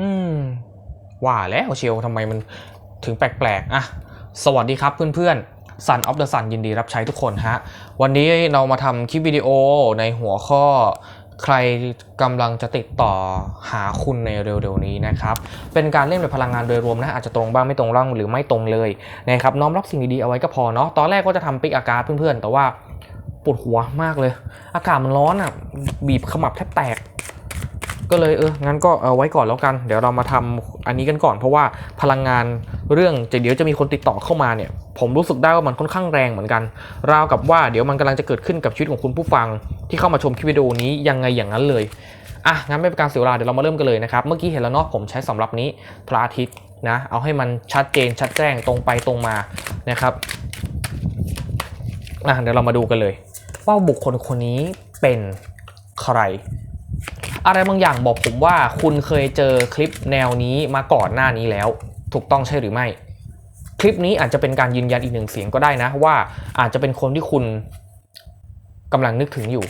อืมว่าแล้วเชียวทำไมมันถึงแปลกๆอะสวัสดีครับเพื่อนๆ Sun of the Sun ยินดีรับใช้ทุกคนฮะ วันนี้เรามาทำคลิปวิดีโอในหัวข้อใครกำลังจะติดต่อหาคุณในเร็วๆนี้นะครับ เป็นการเล่นแบบพลังงานโดยรวมนะ อาจจะตรงบ้างไม่ตรงร่างหรือไม่ตรงเลยนะครับน้อมรับสิ่งดีๆเอาไว้ก็พอเนาะตอนแรกก็จะทำปิกอากาศเพื่อนๆ แต่ว่าปวดหัวมากเลย อากาศมันร้อนอะ บีบขมับแทบแตก ก็เลยเอองั้นก็เอาไว้ก่อนแล้วกัน เดี๋ยวเรามาทำอันนี้กันก่อน เพราะว่าพลังงานเรื่องจะเดี๋ยวจะมีคนติดต่อเข้ามาเนี่ย ผมรู้สึกได้ว่ามันค่อนข้างแรงเหมือนกัน ราวกับว่าเดี๋ยวมันกำลังจะเกิดขึ้นกับชีวิตของคุณผู้ฟัง ที่เข้ามาชมคลิปวิดีโอนี้ยังไงอย่างนั้นเลยอะงั้นไม่เป็นการเสียเวลาเดี๋ยวเรามาเริ่มกันเลยนะครับเมื่อกี้เห็นแล้วเนาะผมใช้สำหรับนี้พระอาทิตย์นะเอาให้มันชัดเจนชัดแจ้งตรงไปตรงมานะครับอะเดี๋ยวเรามาดูกันเลย ว่าบุคคลคนนี้เป็นใคร อะไรบางอย่างบอกผมว่าคุณเคยเจอคลิปแนวนี้มาก่อนหน้านี้แล้ว ถูกต้องใช่หรือไม่ คลิปนี้อาจจะเป็นการยืนยันอีกหนึ่งเสียงก็ได้นะ ว่าอาจจะเป็นคนที่คุณกำลังนึกถึงอยู่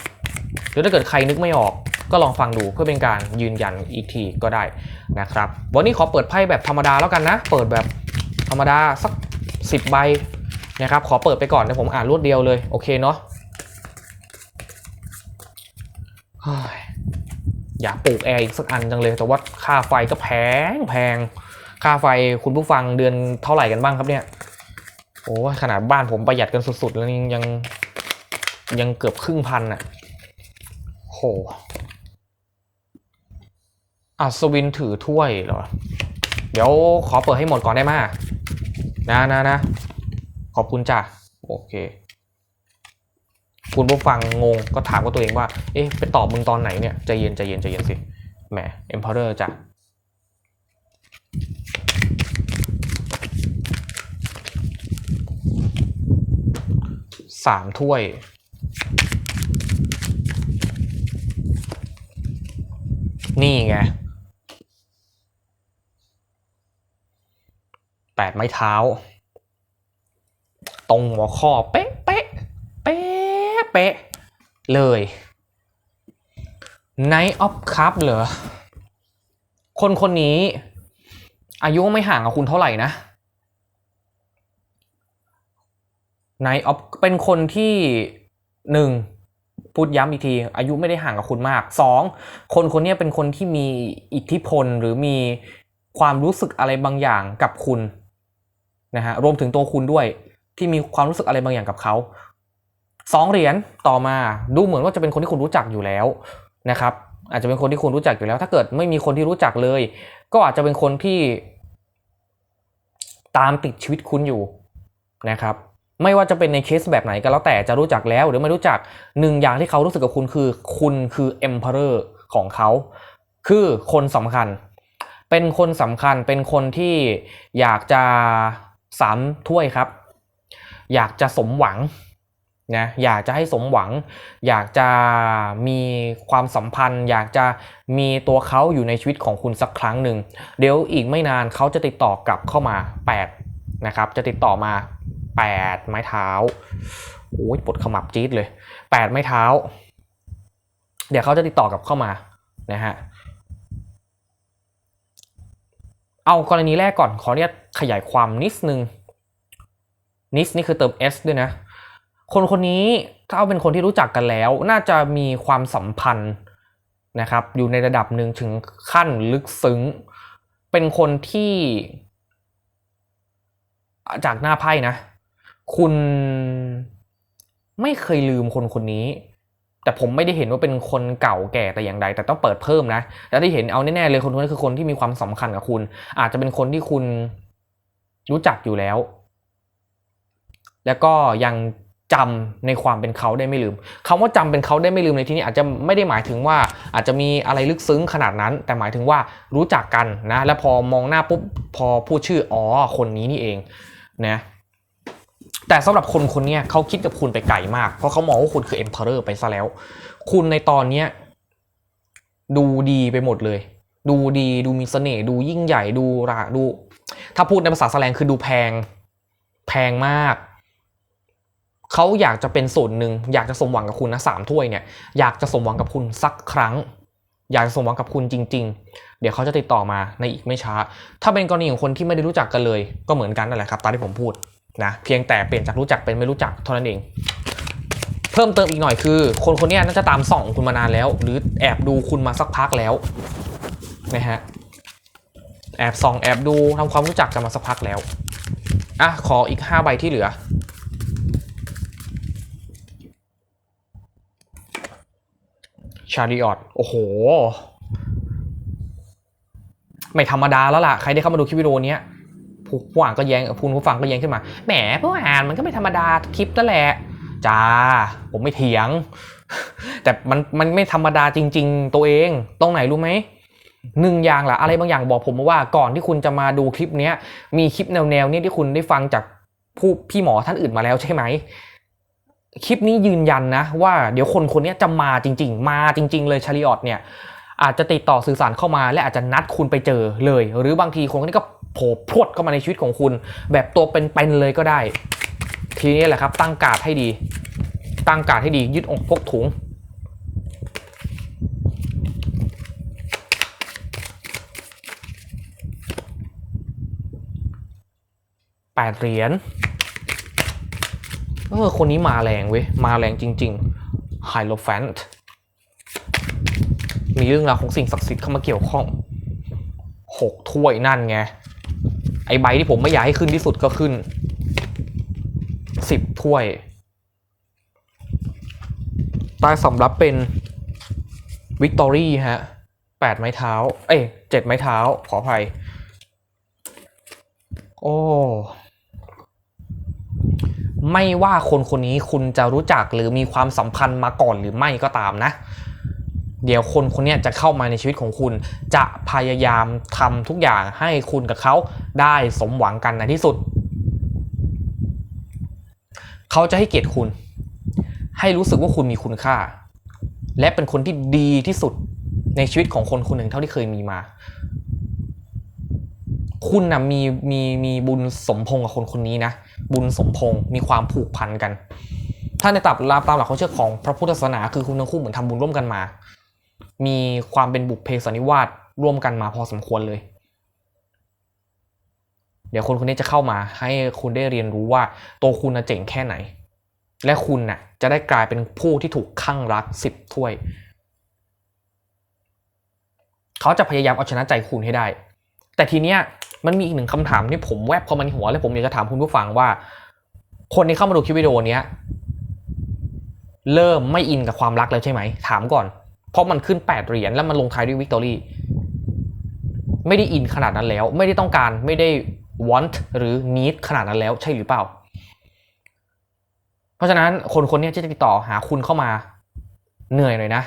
หรือถ้าเกิดใครนึกไม่ออกก็ลองฟังดูเพื่อเป็นการยืนยันอีกทีก็ได้นะครับ วันนี้ขอเปิดไพ่แบบธรรมดาแล้วกันนะ เปิดแบบธรรมดาสัก 10 ใบนะครับ ขอเปิดไปก่อนเดี๋ยวผมอ่านรวดเดียวเลย โอเคเนาะ อยากปลูกแอร์อีกสักอันจังเลย แต่ว่าค่าไฟก็แพงแพงค่าไฟคุณผู้ฟังเดือนเท่าไหร่กันบ้างครับเนี่ยโอ้ขนาดบ้านผมประหยัดกันสุดๆ แล้วยังยังยังเกือบครึ่งพันอะโหอัศวินถือถ้วยเหรอ เดี๋ยวขอเปิดให้หมดก่อนได้ไหมนะนะนะขอบคุณจ้ะ โอเค คุณผู้ฟังงงก็ถามกับตัวเองว่า เอ๊ะ ไปตอบมึงตอนไหนเนี่ย ใจเย็นใจเย็นใจเย็นสิ แหม Emperor จ้ะสามถ้วย นี่ไงแปดไม้เท้า ตรงหัวข้อเป๊ะเป๊ะเป๊ะ เป๊ะเลย Night of Cup เหรอ คนคนนี้ อายุไม่ห่างกับคุณเท่าไหร่นะ Night of เป็นคนที่หนึ่งพูดย้ำอีกที อายุไม่ได้ห่างกับคุณมากสองคนคนนี้เป็นคนที่มีอิทธิพลหรือมีความรู้สึกอะไรบางอย่างกับคุณนะฮะรวมถึงตัวคุณด้วยที่มีความรู้สึกอะไรบางอย่างกับเขา สองเหรียญต่อมาดูเหมือนว่าจะเป็นคนที่คุณรู้จักอยู่แล้วนะครับอาจจะเป็นคนที่คุณรู้จักอยู่แล้ว ถ้าเกิดไม่มีคนที่รู้จักเลย ก็อาจจะเป็นคนที่ ตามติดชีวิตคุณอยู่นะครับ ไม่ว่าจะเป็นในเคสแบบไหนก็แล้วแต่จะรู้จักแล้วหรือไม่รู้จักหนึ่งอย่างที่เขารู้สึกกับคุณคือ คุณคือ emperor ของเขา คือคนสำคัญ เป็นคนสำคัญเป็นคนที่อยากจะสามถ้วยครับ อยากจะสมหวัง นะอยากจะให้สมหวัง อยากจะมีความสัมพันธ์ อยากจะมีตัวเขาอยู่ในชีวิตของคุณสักครั้งหนึ่งเดี๋ยวอีกไม่นานเขาจะติดต่อกลับเข้ามา8นะครับจะติดต่อมา 8 ไม้เท้าโอ้ยปวดขมับจี๊ดเลย 8 ไม้เท้า เดี๋ยวเขาจะติดต่อกลับเข้ามานะฮะเอากรณีแรกก่อนขออนุญาตขยายความนิดนึงนิสนี่คือเติม s ด้วยนะ คนคนนี้ถ้าเอาเป็นคนที่รู้จักกันแล้ว น่าจะมีความสัมพันธ์นะครับอยู่ในระดับหนึ่งถึงขั้นลึกซึ้ง เป็นคนที่จากหน้าไพ่นะ คุณไม่เคยลืมคนคนนี้ แต่ผมไม่ได้เห็นว่าเป็นคนเก่าแก่แต่อย่างใด แต่ต้องเปิดเพิ่มนะ แล้วที่เห็นเอาแน่ๆเลยคนคนนี้คือคนที่มีความสำคัญกับคุณ อาจจะเป็นคนที่คุณรู้จักอยู่แล้ว แล้วก็ยัง จำในความเป็นเขาได้ไม่ลืมคำว่าจำเป็นเขาได้ไม่ลืมในที่นี้อาจจะไม่ได้หมายถึงว่าอาจจะมีอะไรลึกซึ้งขนาดนั้น แต่หมายถึงว่ารู้จักกันนะแล้วพอมองหน้าปุ๊บพอพูดชื่ออ๋อคนนี้นี่เองนะแต่สำหรับคนคนนี้เขาคิดกับคุณไปไกลมาก เพราะเขามองว่าคุณคือ emperor ไปซะแล้ว คุณในตอนเนี้ดูดีไปหมดเลย ดูดีดูมีเสน่ห์ดูยิ่งใหญ่ดูราดู ถ้าพูดในภาษาแสลงคือดูแพง แพงมาก เขาอยากจะเป็นส่วนหนึ่งอยากจะสมหวังกับคุณนะสามถ้วยเนี่ยอยากจะสมหวังกับคุณสักครั้ง อยากจะสมหวังกับคุณจริง ๆ เดี๋ยวเขาจะติดต่อมาในอีกไม่ช้า ถ้าเป็นกรณีของคนที่ไม่ได้รู้จักกันเลย ก็เหมือนกันนั่นแหละครับตามที่ผมพูดนะเพียงแต่เปลี่ยนจากรู้จักเป็นไม่รู้จักเท่านั้นเอง เพิ่มเติมอีกหน่อยคือ คนคนนี้น่าจะตามส่องคุณมานานแล้ว หรือแอบดูคุณมาสักพักแล้วนะฮะแอบส่องแอบดูทำความรู้จักกันมาสักพักแล้วอะขออีก 5 ใบที่เหลือ ชาริออตโอ้โห ไม่ธรรมดาแล้วล่ะ ใครได้เข้ามาดูคลิปวิดีโอนี้ผู้อ่านก็แย้งผู้ผู้ฟังก็แย้งขึ้นมา แหมผู้อ่านมันก็ไม่ธรรมดาคลิปนั่นแหละจ้า ผมไม่เถียง แต่มันมันไม่ธรรมดาจริง ๆ ตัวเอง ตรงไหนรู้ไหมหนึ่งอย่างล่ะอะไรบางอย่างบอกผมมาว่าก่อนที่คุณจะมาดูคลิปเนี้ยมีคลิปแนวๆเนี้ยที่คุณได้ฟังจากผู้พี่หมอท่านอื่นมาแล้วใช่ไหม คลิปนี้ยืนยันนะว่าเดี๋ยวคนคนนี้จะมาจริง ๆ มาจริง ๆ เลยชาริออตเนี่ยอาจจะติดต่อสื่อสารเข้ามา และอาจจะนัดคุณไปเจอเลย หรือบางทีคนคนนี้ก็โผล่พรวดเข้ามาในชีวิตของคุณ แบบตัวเป็นๆเลยก็ได้ ทีนี้แหละครับ ตั้งการ์ดให้ดี ตั้งการ์ดให้ดียืดอกพกถุง แปดเหรียญ เออคนนี้มาแรงเว้ย มาแรงจริงๆไฮโลแฟนต์มีเรื่องราวของสิ่งศักดิ์สิทธิ์เข้ามาเกี่ยวข้องหกถ้วยนั่นไง ไอใบที่ผมไม่อยากให้ขึ้นที่สุดก็ขึ้นสิบถ้วยใต้สำรับเป็นวิกตอรี่ฮะแปดไม้เท้า เอ้ยเจ็ดไม้เท้า ขออภัย โอ้ ไม่ว่าคนคนนี้คุณจะรู้จักหรือมีความสัมพันธ์มาก่อนหรือไม่ก็ตามนะ เดี๋ยวคนคนนี้จะเข้ามาในชีวิตของคุณ จะพยายามทำทุกอย่างให้คุณกับเขาได้สมหวังกันในที่สุด เขาจะให้เกียรติคุณ ให้รู้สึกว่าคุณมีคุณค่า และเป็นคนที่ดีที่สุดในชีวิตของคนคนหนึ่งเท่าที่เคยมีมา คุณนะมีมีมีบุญสมพงกับคนคนนี้นะ บุญสมพงษ์มีความผูกพันกัน ถ้าในตามตามหลักความเชื่อของพระพุทธศาสนาคือคุณทั้งคู่เหมือนทำบุญร่วมกันมา มีความเป็นบุพเพสันนิวาสร่วมกันมาพอสมควรเลย เดี๋ยวคนคนนี้จะเข้ามาให้คุณได้เรียนรู้ว่าตัวคุณนะเจ๋งแค่ไหน และคุณน่ะจะได้กลายเป็นผู้ที่ถูกข้างรักสิบถ้วย เขาจะพยายามเอาชนะใจคุณให้ได้ แต่ทีเนี้ย มันมีอีกหนึ่งคำถามที่ผมแวบเข้ามาในหัวและผมอยากจะถามคุณผู้ฟังว่า คนที่เข้ามาดูคลิปวิดีโอนี้เริ่มไม่อินกับความรักแล้วใช่ไหม ถามก่อน เพราะมันขึ้นแปดเหรียญแล้วมันลงท้ายด้วยวิกตอรี่ไม่ได้อินขนาดนั้นแล้ว ไม่ได้ต้องการไม่ได้ want หรือ need ขนาดนั้นแล้วใช่หรือเปล่า เพราะฉะนั้นคนคนนี้จะติดต่อหาคุณเข้ามาเหนื่อยหน่อยนะ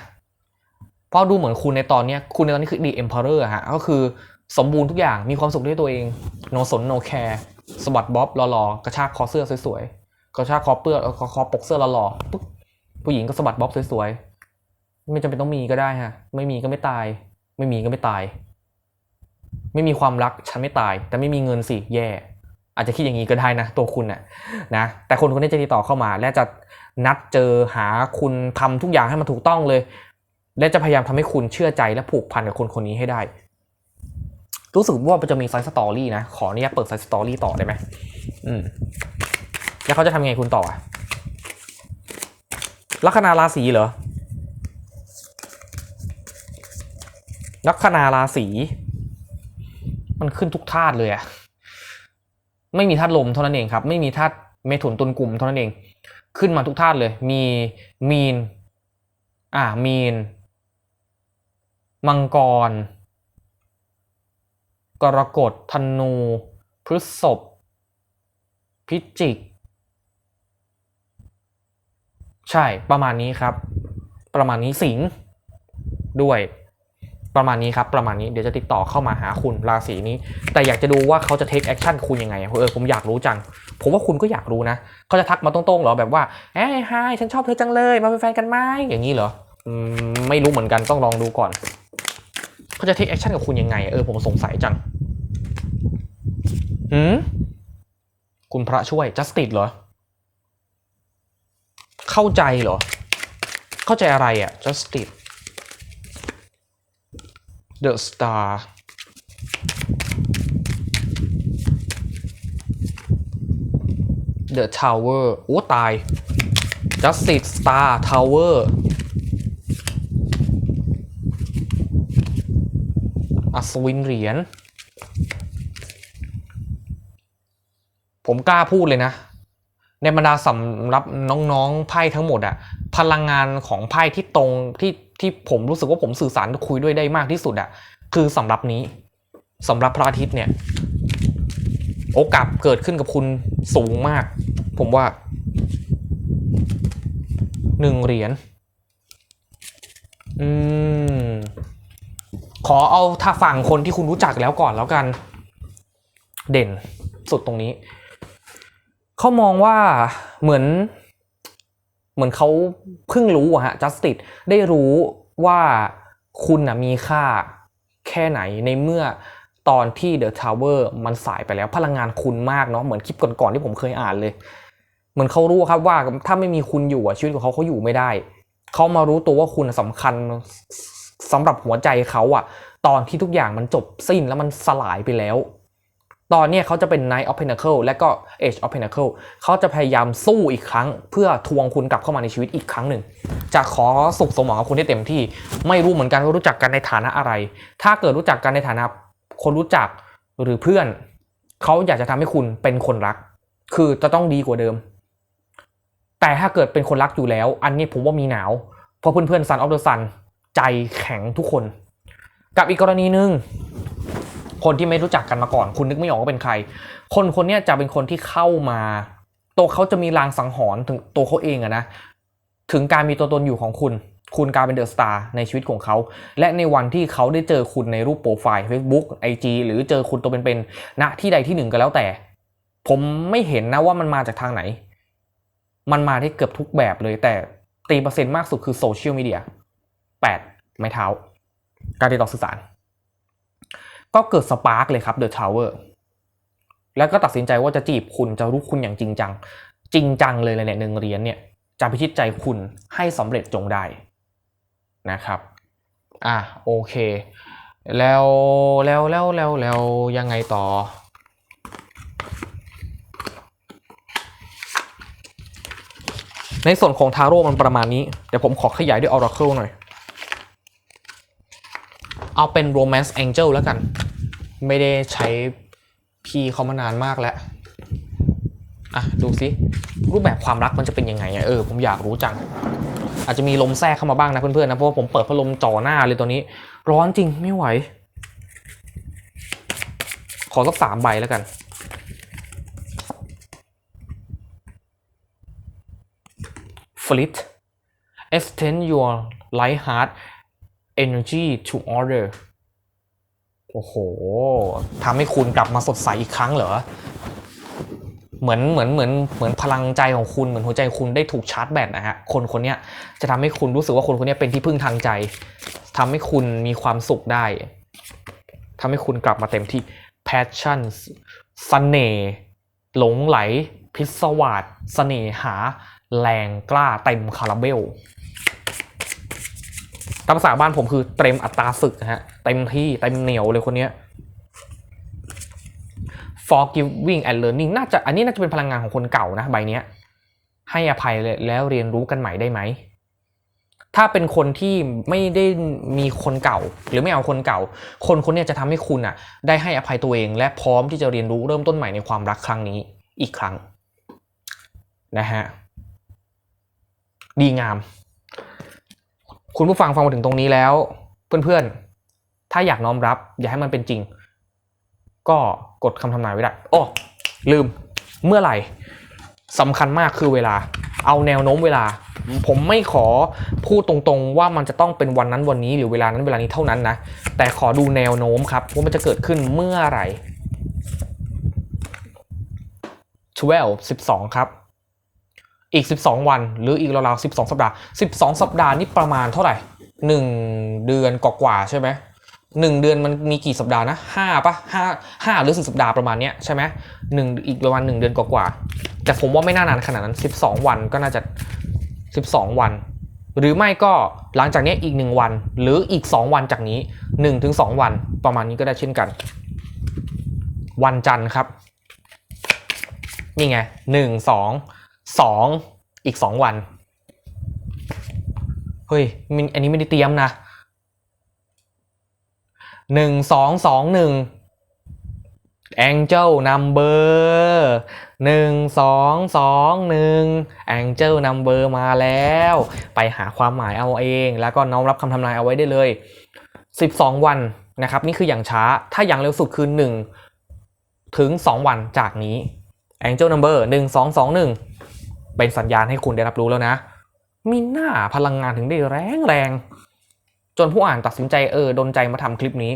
เพราะดูเหมือนคุณในตอนนี้คุณในตอนนี้คือ The Emperor อะฮะก็คือ สมบูรณ์ทุกอย่างมีความสุขด้วยตัวเองโนสนโนแคร์สบัดบ๊อบหล่อๆกระชากคอเสื้อสวยๆกระชากคอเปื้อคอคอปกเสื้อหล่อๆปุ๊บผู้หญิงก็สะบัดบ๊อบสวยๆไม่จำเป็นต้องมีก็ได้ฮะไม่มีก็ไม่ตาย ไม่มีก็ไม่ตาย ไม่มีความรักฉันไม่ตาย แต่ไม่มีเงินสิแย่ อาจจะคิดอย่างนี้ก็ได้นะตัวคุณน่ะนะแต่คนคนนี้จะติดต่อเข้ามา และจะนัดเจอหาคุณทำทุกอย่างให้มันถูกต้องเลย และจะพยายามทำให้คุณเชื่อใจและผูกพันกับคนคนนี้ให้ได้ รู้สึกว่ามันจะมีไซส์สตอรี่นะ ขออนุญาตเปิดไซส์สตอรี่ต่อได้ไหมอืมแล้วเขาจะทำยังไงคุณต่ออะลัคนาราศีเหรอ ลัคนาราศี มันขึ้นทุกธาตุเลยอะไม่มีธาตุลมเท่านั้นเองครับ ไม่มีธาตุเมถุนตุลกลุ่มเท่านั้นเอง ขึ้นมาทุกธาตุเลย มีมีน อ่ามีน มังกร กรกฎธนู พฤษภพิจิก ใช่ประมาณนี้ครับ ประมาณนี้สิงห์ด้วยประมาณนี้ครับประมาณนี้เดี๋ยวจะติดต่อเข้ามาหาคุณราศีนี้ แต่อยากจะดูว่าเขาจะ take action คุณยังไงอะเออผมอยากรู้จัง ผมว่าคุณก็อยากรู้นะเขาจะทักมาตรงๆหรอแบบว่าเอ้ยไฮฉันชอบเธอจังเลย มาเป็นแฟนกันไหมอย่างนี้เหรอไม่รู้เหมือนกันต้องลองดูก่อน เขาจะ take action กับคุณยังไง เออผมสงสัยจังหืมคุณพระช่วย justice เหรอ เข้าใจเหรอ เข้าใจอะไรอะ justice The Star The Tower โอ้ตาย Justice Star Tower อัศวินเหรียญ ผมกล้าพูดเลยนะ ในบรรดาสำหรับน้องๆไพ่ทั้งหมดอะพลังงานของไพ่ที่ตรงที่ที่ผมรู้สึกว่าผมสื่อสารคุยด้วยได้มากที่สุดอะคือสำหรับนี้สำหรับพระอาทิตย์เนี่ย โอกาสเกิดขึ้นกับคุณสูงมาก ผมว่าหนึ่งเหรียญอืม ขอเอาถ้าฝั่งคนที่คุณรู้จักแล้วก่อนแล้วกัน เด่นสุดตรงนี้ เขามองว่าเหมือน เหมือนเขาเพิ่งรู้อะฮะ justice ได้รู้ว่าคุณนะมีค่าแค่ไหนในเมื่อตอนที่ The Tower มันสายไปแล้วพลังงานคุณมากเนาะเหมือนคลิปก่อนๆที่ผมเคยอ่านเลย เหมือนเขารู้ครับว่าถ้าไม่มีคุณอยู่ชีวิตของเขาเขาอยู่ไม่ได้ เขามารู้ตัวว่าคุณสำคัญ สำหรับหัวใจเขาอะตอนที่ทุกอย่างมันจบสิ้นแล้วมันสลายไปแล้ว ตอนนี้เขาจะเป็น Knight of Pentacle และก็ Age of Pentacle เขาจะพยายามสู้อีกครั้ง เพื่อทวงคุณกลับเข้ามาในชีวิตอีกครั้งหนึ่ง จะขอสุขสมหวังกับคุณให้เต็มที่ ไม่รู้เหมือนกันว่ารู้จักกันในฐานะอะไร ถ้าเกิดรู้จักกันในฐานะคนรู้จักหรือเพื่อน เขาอยากจะทำให้คุณเป็นคนรัก คือจะต้องดีกว่าเดิม แต่ถ้าเกิดเป็นคนรักอยู่แล้ว อันนี้ผมว่ามีหนาว เพราะเพื่อนๆ Sun of the Sun ใจแข็งทุกคน กับอีกกรณีหนึ่งคนที่ไม่รู้จักกันมาก่อน คุณนึกไม่ออกว่าเป็นใคร คนคนนี้จะเป็นคนที่เข้ามา ตัวเขาจะมีลางสังหรณ์ถึงตัวเขาเองอะนะถึงการมีตัวตนอยู่ของคุณ คุณกลายเป็นเดอะสตาร์ในชีวิตของเขา และในวันที่เขาได้เจอคุณในรูปโปรไฟล์ Facebook IG หรือเจอคุณตัวเป็นๆณที่ใดที่หนึ่งก็แล้วแต่ ผมไม่เห็นนะว่ามันมาจากทางไหน มันมาได้เกือบทุกแบบเลยแต่ตีเปอร์เซ็นต์มากสุดคือโซเชียลมีเดีย แปดไม้เท้า การติดต่อสื่อสาร ก็เกิดสปาร์กเลยครับเดอะทาวเวอร์แล้วก็ตัดสินใจว่าจะจีบคุณจะรู้คุณอย่างจริงจัง จริงจังเลยเลยเนี่ยหนึ่งเหรียญเนี่ยจะพิชิตใจคุณให้สำเร็จจงได้นะครับ อะโอเค แล้วแล้วแล้วแล้วแล้วยังไงต่อ ในส่วนของทาโร่มันประมาณนี้ เดี๋ยวผมขอขยายด้วย Oracle หน่อย เอาเป็น Romance Angel แล้วกัน ไม่ได้ใช้พีเขามานานมากแล้ว อะ ดูสิรูปแบบความรักมันจะเป็นยังไงเออ ผมอยากรู้จัง อาจจะมีลมแทรกเข้ามาบ้างนะเพื่อนๆนะ เพราะว่าผมเปิดพัดลมจ่อหน้าเลยตัวนี้ ร้อนจริงไม่ไหว ขอสักสามใบแล้วกัน Flit extend your light heart energy to order โอ้โหทำให้คุณกลับมาสดใสอีกครั้งเหรอ เหมือนเหมือนเหมือนเหมือนพลังใจของคุณเหมือนหัวใจคุณได้ถูกชาร์จแบตนะฮะ คนคนนี้จะทำให้คุณรู้สึกว่าคนคนนี้เป็นที่พึ่งทางใจทำให้คุณมีความสุขได้ทำให้คุณกลับมาเต็มที่ passion สเสน่ห์หลงไหล พิศวาสเสน่หา แรงกล้าเต็มคาราเบล ตามภาษาบ้านผมคือเต็มอัตราศึกนะฮะ เต็มที่เต็มเหนียวเลยคนเนี้ย forgiving and learning น่าจะอันนี้น่าจะเป็นพลังงานของคนเก่านะใบเนี้ย ให้อภัยแล้วเรียนรู้กันใหม่ได้ไหม ถ้าเป็นคนที่ไม่ได้มีคนเก่า หรือไม่เอาคนเก่า คนคนนี้จะทำให้คุณอะ ได้ให้อภัยตัวเอง และพร้อมที่จะเรียนรู้เริ่มต้นใหม่ในความรักครั้งนี้อีกครั้งนะฮะดีงาม คุณผู้ฟังฟังมาถึงตรงนี้แล้ว เพื่อนๆ ถ้าอยากน้อมรับ อย่าให้มันเป็นจริง ก็กดคำทำนายไว้ได้โอ้ลืมเมื่อไหร่สำคัญมากคือเวลา เอาแนวโน้มเวลา ผมไม่ขอพูดตรงๆ ว่ามันจะต้องเป็นวันนั้นวันนี้หรือเวลานั้นเวลานี้เท่านั้นนะ แต่ขอดูแนวโน้มครับว่ามันจะเกิดขึ้นเมื่อไหร่12 12 ครับ อีก 12 วัน หรืออีกราวๆ12 สัปดาห์ 12 สัปดาห์นี่ประมาณเท่าไหร่ 1 เดือนกว่าๆใช่ไหมหนึ่งเดือนมันมีกี่สัปดาห์นะห้าปะห้าห้าหรือสี่สัปดาห์ประมาณเนี้ยใช่ไหมหนึ่งอีกประมาณหนึ่งเดือนกว่าๆแต่ผมว่าไม่น่านานขนาดนั้น12วันก็น่าจะ12วัน หรือไม่ก็หลังจากนี้อีก1วัน หรืออีก2วันจากนี้1-2วันประมาณนี้ก็ได้เช่นกัน วันจันทร์ครับ นี่ไงหนึ่งสอง สองอีกสองวัน เฮ้ยมินอันนี้ไม่ได้เตรียมนะหนึ่งสองสองหนึ่ง Angel Number หนึ่งสองสองหนึ่ง Angel Number มาแล้ว ไปหาความหมายเอาเอง แล้วก็น้อมรับคำทำนายเอาไว้ได้เลย 12 วันนะครับ นี่คืออย่างช้าถ้าอย่างเร็วสุดคือ 1 ถึง 2 วันจากนี้ Angel Number 1 2 2 1เเป็นสัญญาณให้คุณได้รับรู้แล้วนะ มีหน้าพลังงานถึงได้แรงแรงๆจนผู้อ่านตัดสินใจเออดนใจมาทำคลิปนี้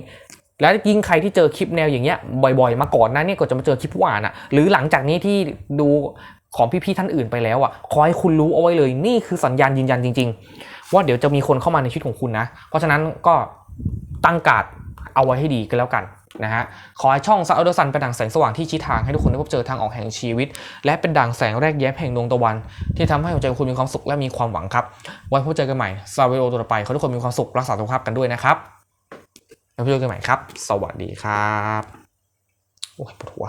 แล้วยิ่งใครที่เจอคลิปแนวอย่างเงี้ยบ่อยๆ มาก่อนหนะเนี่ยก็จะมาเจอคลิปผู้อ่านอะหรือหลังจากนี้ที่ดูของพี่ๆท่านอื่นไปแล้วอะขอให้คุณรู้เอาไว้เลยนี่คือสัญญาณยืนยันจริง ๆ ว่าเดี๋ยวจะมีคนเข้ามาในชีวิตของคุณนะ เพราะฉะนั้นก็ตั้งการ์ดเอาไว้ให้ดีกันแล้วกัน นะฮะขอให้ช่องซันอัลเดอร์ซันเป็นดังแสงสว่างที่ชี้ทางให้ทุกคนได้พบเจอทางออกแห่งชีวิต และเป็นดังแสงแรกแย้มแห่งดวงตะวัน ที่ทำให้หัวใจของคุณมีความสุขและมีความหวังครับไว้พบเจอกันใหม่ซาเวโอตัวต่อไปขอทุกคนมีความสุขรักษาสุขภาพกันด้วยนะครับแล้วพบเจอกันใหม่ครับ สวัสดีครับโอ้ยปวดหัว